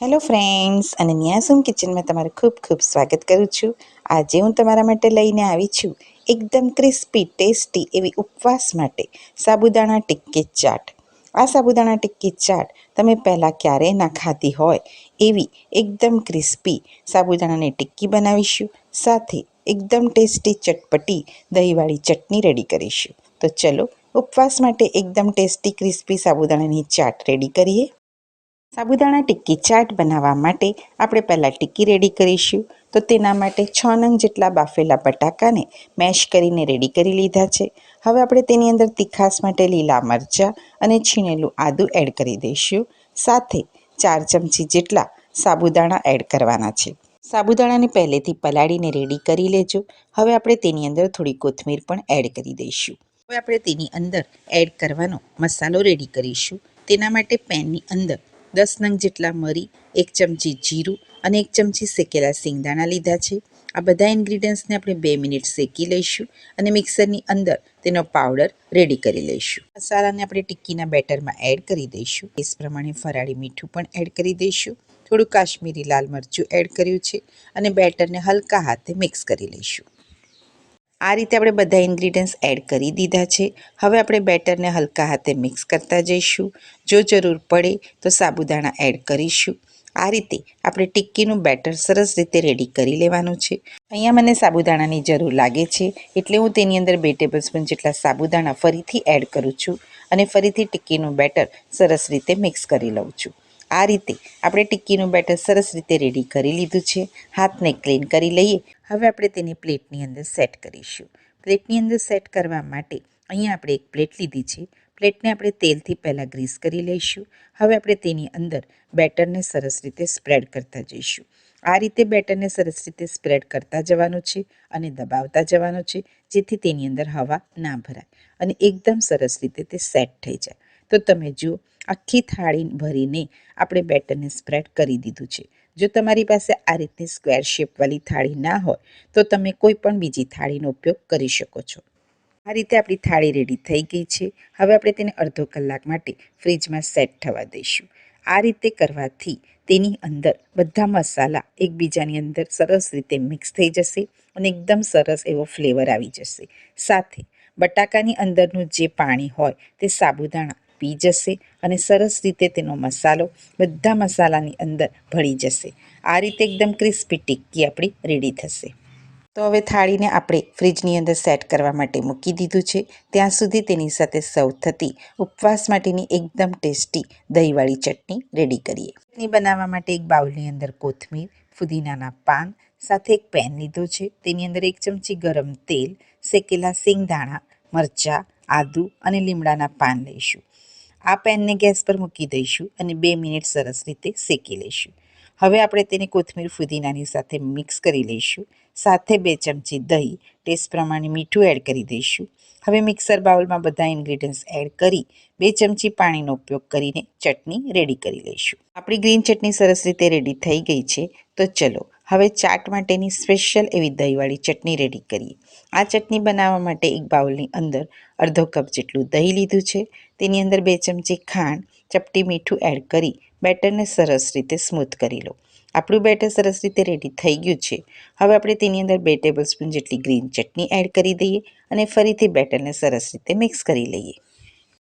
Hello friends અને ન્યાસુમ કિચનમાં તમારું ખૂબ ખૂબ સ્વાગત કરું છું. આજે હું તમારા માટે લઈને આવી છું એકદમ ક્રિસ્પી ટેસ્ટી એવી ઉપવાસ માટે સાબુદાણા ટિક્કી ચાટ. આ સાબુદાણા ટિક્કી ચાટ તમે પહેલાં ક્યારેય ના ખાધી હોય એવી એકદમ ક્રિસ્પી સાબુદાણાની ટિક્કી બનાવીશું. સાથે એકદમ ટેસ્ટી ચટપટી દહીંવાળી ચટણી રેડી કરીશું. તો ચલો ઉપવાસ માટે એકદમ ટેસ્ટી ક્રિસ્પી સાબુદાણાની ચાટ રેડી કરીએ. સાબુદાણા ટિક્કી ચાટ બનાવવા માટે આપણે પહેલાં ટિક્કી રેડી કરીશું. તો તેના માટે છ નંગ જેટલા બાફેલા બટાકાને મેશ કરીને રેડી કરી લીધા છે. હવે આપણે તેની અંદર તીખાસ માટે લીલા મરચાં અને છીણેલું આદું એડ કરી દઈશું. સાથે ચાર ચમચી જેટલા સાબુદાણા એડ કરવાના છે. સાબુદાણાને પહેલેથી પલાળીને રેડી કરી લેજો. હવે આપણે તેની અંદર થોડી કોથમીર પણ એડ કરી દઈશું. હવે આપણે તેની અંદર એડ કરવાનો મસાલો રેડી કરીશું. તેના માટે પેનની અંદર દસ નંગ જેટલા મરી, એક ચમચી જીરું અને એક ચમચી શેકેલા સિંગદાણા લીધા છે. આ બધા ઇન્ગ્રીડિયન્ટ્સને આપણે બે મિનિટ શેકી લઈશું અને મિક્સરની અંદર તેનો પાવડર રેડી કરી લઈશું. મસાલાને આપણે ટિક્કીના બેટરમાં એડ કરી દઈશું. એ પ્રમાણે ફરાળી મીઠું પણ એડ કરી દઈશું. થોડું કાશ્મીરી લાલ મરચું એડ કર્યું છે અને બેટરને હલકા હાથે મિક્સ કરી લઈશું. આ રીતે આપણે બધા ઇન્ગ્રીડિયન્ટ્સ એડ કરી દીધા છે. હવે આપણે બેટરને હલકા હાથે મિક્સ કરતા જઈશું. જો જરૂર પડે તો સાબુદાણા એડ કરીશું. આ રીતે આપણે ટિક્કીનું બેટર સરસ રીતે રેડી કરી લેવાનું છે. અહીંયા મને સાબુદાણાની જરૂર લાગે છે, એટલે હું તેની અંદર બે ટેબલ સ્પૂન જેટલા સાબુદાણા ફરીથી એડ કરું છું અને ફરીથી ટિક્કીનું બેટર સરસ રીતે મિક્સ કરી લઉં છું. આ રીતે આપણે ટિક્કીનું બેટર સરસ રીતે રેડી કરી લીધું છે. હાથને ક્લીન કરી લઈએ. હવે આપણે તેને પ્લેટની અંદર સેટ કરીશું. પ્લેટની અંદર સેટ કરવા માટે અહીંયા આપણે એક પ્લેટ લીધી છે. પ્લેટને આપણે તેલથી પહેલાં ગ્રીસ કરી લઈશું. હવે આપણે તેની અંદર બેટરને સરસ રીતે સ્પ્રેડ કરતા જઈશું. આ રીતે બેટરને સરસ રીતે સ્પ્રેડ કરતા જવાનું છે અને દબાવતા જવાનું છે, જેથી તેની અંદર હવા ના ભરાય અને એકદમ સરસ રીતે તે સેટ થઈ જાય. તો તમે જુઓ, આખી થાળી ભરીને આપણે બેટરને સ્પ્રેડ કરી દીધું છે. જો તમારી પાસે આ રીતની સ્ક્વેર શેપવાળી થાળી ના હોય, તો તમે કોઈ પણ બીજી થાળીનો ઉપયોગ કરી શકો છો. આ રીતે આપણી થાળી રેડી થઈ ગઈ છે. હવે આપણે તેને અડધો કલાક માટે ફ્રીજમાં સેટ થવા દઈશું. આ રીતે કરવાથી તેની અંદર બધા મસાલા એકબીજાની અંદર સરસ રીતે મિક્સ થઈ જશે અને એકદમ સરસ એવો ફ્લેવર આવી જશે. સાથે બટાકાની અંદરનું જે પાણી હોય તે સાબુદાણા પી જશે અને સરસ રીતે તેનો મસાલો બધા મસાલાની અંદર ભળી જશે. આ રીતે એકદમ ક્રિસ્પી ટિક્કી આપણી રેડી થશે. તો હવે થાળીને આપણે ફ્રીજની અંદર સેટ કરવા માટે મૂકી દીધું છે. ત્યાં સુધી તેની સાથે સર્વ થતી ઉપવાસ માટેની એકદમ ટેસ્ટી દહીંવાળી ચટણી રેડી કરીએ. ચટણી બનાવવા માટે એક બાઉલની અંદર કોથમીર, ફુદીનાના પાન, સાથે એક પેન લીધો છે. તેની અંદર એક ચમચી ગરમ તેલ, શેકેલા સિંગદાણા મરચાં, આદુ અને લીમડાના પાન લઈશું. આ પેનને ગેસ પર મૂકી દઈશું અને બે મિનિટ સરસ રીતે શેકી લઈશું. હવે આપણે તેને કોથમીર ફુદીનાની સાથે મિક્સ કરી લઈશું. સાથે બે ચમચી દહીં, ટેસ્ટ પ્રમાણે મીઠું એડ કરી દઈશું. હવે મિક્સર બાઉલમાં બધા ઇન્ગ્રીડિયન્ટ્સ એડ કરી બે ચમચી પાણીનો ઉપયોગ કરીને ચટણી રેડી કરી લઈશું. આપણી ગ્રીન ચટણી સરસ રીતે રેડી થઈ ગઈ છે. તો ચલો હવે ચાટ માટેની સ્પેશિયલ એવી દહીંવાળી ચટણી રેડી કરીએ. આ ચટણી બનાવવા માટે એક બાઉલની અંદર અડધો કપ જેટલું દહીં લીધું છે. તેની અંદર બે ચમચી ખાંડ, ચપટી મીઠું એડ કરી બેટરને સરસ રીતે સ્મૂથ કરી લો. આપણું બેટર સરસ રીતે રેડી થઈ ગયું છે. હવે આપણે તેની અંદર બે ટેબલસ્પૂન જેટલી ગ્રીન ચટણી એડ કરી દઈએ અને ફરીથી બેટરને સરસ રીતે મિક્સ કરી લઈએ.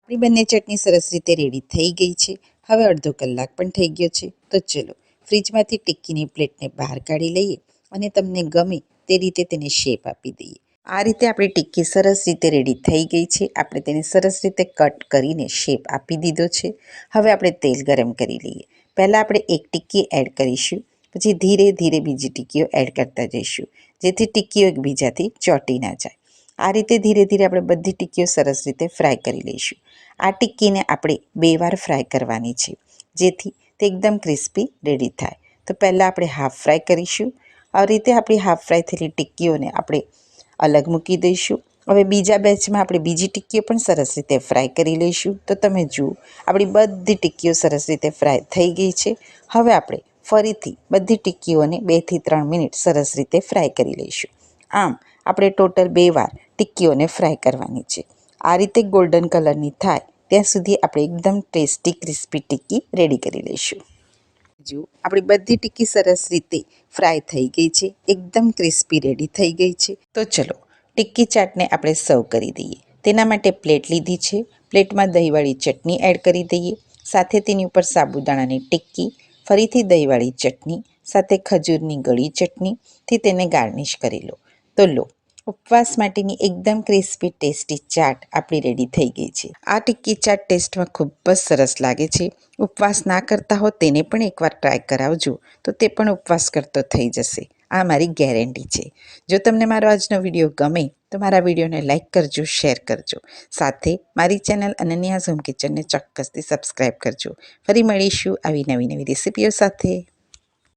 આપણી બંને ચટણી સરસ રીતે રેડી થઈ ગઈ છે. હવે અડધો કલાક પણ થઈ ગયો છે. તો ચલો ફ્રીજમાંથી ટિક્કીની પ્લેટને બહાર કાઢી લઈએ અને તમને ગમે તે રીતે તેને શેપ આપી દઈએ. આ રીતે આપણી ટિક્કી સરસ રીતે રેડી થઈ ગઈ છે. આપણે તેને સરસ રીતે કટ કરીને શેપ આપી દીધો છે. હવે આપણે તેલ ગરમ કરી લઈએ. પહેલાં આપણે એક ટિક્કી એડ કરીશું. પછી ધીરે ધીરે બીજી ટિક્કીઓ એડ કરતા જઈશું. જેથી ટિક્કીઓ એકબીજાથી ચોંટી ના જાય. આ રીતે ધીરે ધીરે આપણે બધી ટિક્કીઓ સરસ રીતે ફ્રાય કરી લઈશું. આ ટિક્કીને આપણે બે વાર ફ્રાય કરવાની છે. જેથી તે એકદમ ક્રિસ્પી રેડી થાય. તો પહેલાં આપણે હાફ ફ્રાય કરીશું. આ રીતે આપણી હાફ ફ્રાય થયેલી ટિક્કીઓને આપણે અલગ મૂકી દઈશું. હવે બીજા બેચમાં આપણે બીજી ટિક્કીઓ પણ સરસ રીતે ફ્રાય કરી લઈશું. તો તમે જુઓ, આપણી બધી ટિક્કીઓ સરસ રીતે ફ્રાય થઈ ગઈ છે. હવે આપણે ફરીથી બધી ટિક્કીઓને બેથી ત્રણ મિનિટ સરસ રીતે ફ્રાય કરી લઈશું. આમ, આપણે ટોટલ બે વાર ટિક્કીઓને ફ્રાય કરવાની છે. આ રીતે ગોલ્ડન કલરની થાય. ત્યાં સુધી આપણે એકદમ ટેસ્ટી, ક્રિસ્પી ટિક્કી રેડી કરી લઈશું. જો, આપણી બધી ટિક્કી સરસ રીતે ફ્રાય થઈ ગઈ છે, એકદમ ક્રિસ્પી રેડી થઈ ગઈ છે. તો ચલો, ટિક્કી ચાટને આપણે સર્વ કરી દઈએ. તેના માટે પ્લેટ લીધી છે. પ્લેટમાં દહીંવાળી ચટણી એડ કરી દઈએ. સાથે તેની ઉપર સાબુદાણાની ટિક્કી, ફરીથી દહીંવાળી ચટણી, સાથે ખજૂરની ગળી ચટણીથી તેને ગાર્નિશ કરી લો. તો લો ઉપવાસ માટેની એકદમ ક્રિસ્પી ટેસ્ટી ચાટ આપણી રેડી થઈ ગઈ છે. આ ટિક્કી ચાટ ટેસ્ટમાં ખૂબ જ સરસ લાગે છે. ઉપવાસ ના કરતા હો તેને પણ એકવાર ટ્રાય કરાવજો. તો તે પણ ઉપવાસ કરતો થઈ જશે. આ મારી ગેરંટી છે. જો તમને મારો આજનો વીડિયો ગમે, તો મારા વિડીયોને લાઇક કરજો શેર કરજો. સાથે મારી ચેનલ અનન્યા ઝૂમ કિચનને ચોક્કસથી સબસ્ક્રાઈબ કરજો. ફરી મળીશું આવી નવી નવી રેસિપીઓ સાથે.